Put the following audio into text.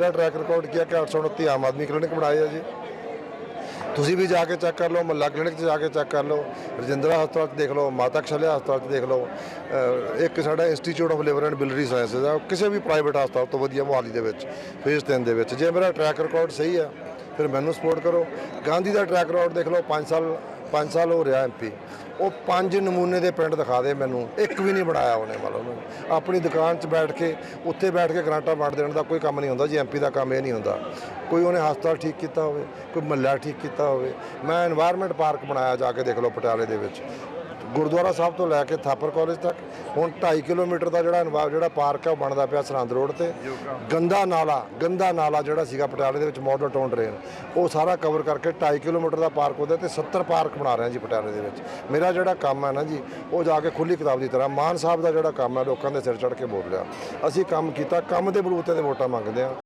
ਮੇਰਾ track record ਕੀ ਹੈ ਕਿ 829 ਆਮ ਆਦਮੀ ਕਲੀਨਿਕ ਬਣਾਏ ਆ ਜੀ। ਤੁਸੀਂ ਵੀ ਜਾ ਕੇ ਚੈੱਕ ਕਰ ਲਓ ਮੱਲਾ ਕਲੀਨਿਕ 'ਚ ਜਾ ਕੇ ਚੈੱਕ ਕਰ ਲਓ, ਰਜਿੰਦਰਾ ਹਸਪਤਾਲ 'ਚ ਦੇਖ ਲਓ, ਮਾਤਾ ਕਸ਼ਲਿਆ ਹਸਪਤਾਲ 'ਚ ਦੇਖ ਲਓ ਇੱਕ ਸਾਡਾ institute of liver and biliary sciences ਆ, ਕਿਸੇ ਵੀ ਪ੍ਰਾਈਵੇਟ ਹਸਪਤਾਲ ਤੋਂ ਵਧੀਆ ਮੁਹਾਲੀ ਦੇ ਵਿੱਚ ਫੇਸ 3 ਦੇ ਵਿੱਚ। ਜੇ ਮੇਰਾ ਟਰੈਕ ਰਿਕਾਰਡ ਸਹੀ ਆ, ਫਿਰ ਮੈਨੂੰ ਸਪੋਰਟ ਕਰੋ। ਗਾਂਧੀ ਦਾ ਟਰੈਕ ਰਿਕਾਰਡ ਦੇਖ ਲਓ 5 ਸਾਲ ਪੰਜ ਸਾਲ ਹੋ ਰਿਹਾ ਐਮਪੀ ਉਹ ਪੰਜ ਨਮੂਨੇ ਦੇ ਪਿੰਡ ਦਿਖਾ ਦੇ ਮੈਨੂੰ। ਇੱਕ ਵੀ ਨਹੀਂ ਬਣਾਇਆ ਉਹਨੇ ਮਤਲਬ ਉਹਨੇ। ਆਪਣੀ ਦੁਕਾਨ 'ਚ ਬੈਠ ਕੇ, ਉੱਥੇ ਬੈਠ ਕੇ ਗ੍ਰਾਂਟਾਂ ਵੰਡ ਦੇਣ ਦਾ ਕੋਈ ਕੰਮ ਨਹੀਂ ਹੁੰਦਾ। ਜੀ ਐਮਪੀ ਦਾ ਕੰਮ ਇਹ ਨਹੀਂ ਹੁੰਦਾ। ਕੋਈ ਉਹਨੇ ਹਸਪਤਾਲ ਠੀਕ ਕੀਤਾ ਹੋਵੇ, ਕੋਈ ਮੱਲਾ ਠੀਕ ਕੀਤਾ ਹੋਵੇ। ਮੈਂ এনवायरमेंट ਪਾਰਕ ਬਣਾਇਆ ਜਾ ਕੇ ਦੇਖ ਲਓ ਪਟਿਆਲੇ ਦੇ ਵਿੱਚ। ਗੁਰਦੁਆਰਾ ਸਾਹਿਬ ਤੋਂ ਲੈ ਕੇ ਥਾਪਰ ਕਾਲਜ ਤੱਕ, ਹੁਣ 2.5 ਕਿਲੋਮੀਟਰ ਦਾ ਜਿਹੜਾ envi- ਜਿਹੜਾ ਪਾਰਕ ਹੈ ਉਹ ਬਣਦਾ ਪਿਆ ਸਰਹੰਦ ਰੋਡ ਤੇ। ਗੰਦਾ ਨਾਲਾ ਗੰਦਾ ਨਾਲਾ ਜਿਹੜਾ ਸੀਗਾ ਪਟਿਆਲੇ ਦੇ ਵਿੱਚ ਮਾਡਲ ਟਾਊਨ ਡਰੇਨ ਉਹ ਸਾਰਾ ਕਵਰ ਕਰਕੇ 2.5 ਕਿਲੋਮੀਟਰ ਦਾ ਪਾਰਕ ਉਹਦੇ ਤੇ 70 ਪਾਰਕ ਬਣਾ ਰਹੇ ਹਾਂ ਜੀ ਪਟਿਆਲੇ ਦੇ ਵਿੱਚ। ਮੇਰਾ ਜਿਹੜਾ ਕੰਮ ਹੈ ਨਾ ਜੀ, ਉਹ ਜਾ ਕੇ ਖੁੱਲੀ ਕਿਤਾਬ ਦੀ ਤਰ੍ਹਾਂ ਮਾਨ ਸਾਹਿਬ ਦਾ ਜਿਹੜਾ ਕੰਮ ਹੈ ਲੋਕਾਂ ਦੇ ਸਿਰ ਚੜ੍ਹ ਕੇ ਬੋਲ ਰਿਹਾ। ਅਸੀਂ ਕੰਮ ਕੀਤਾ, ਕੰਮ ਦੇ ਬਲੂਤੇ ਤੇ ਵੋਟਾਂ ਮੰਗਦੇ ਆ।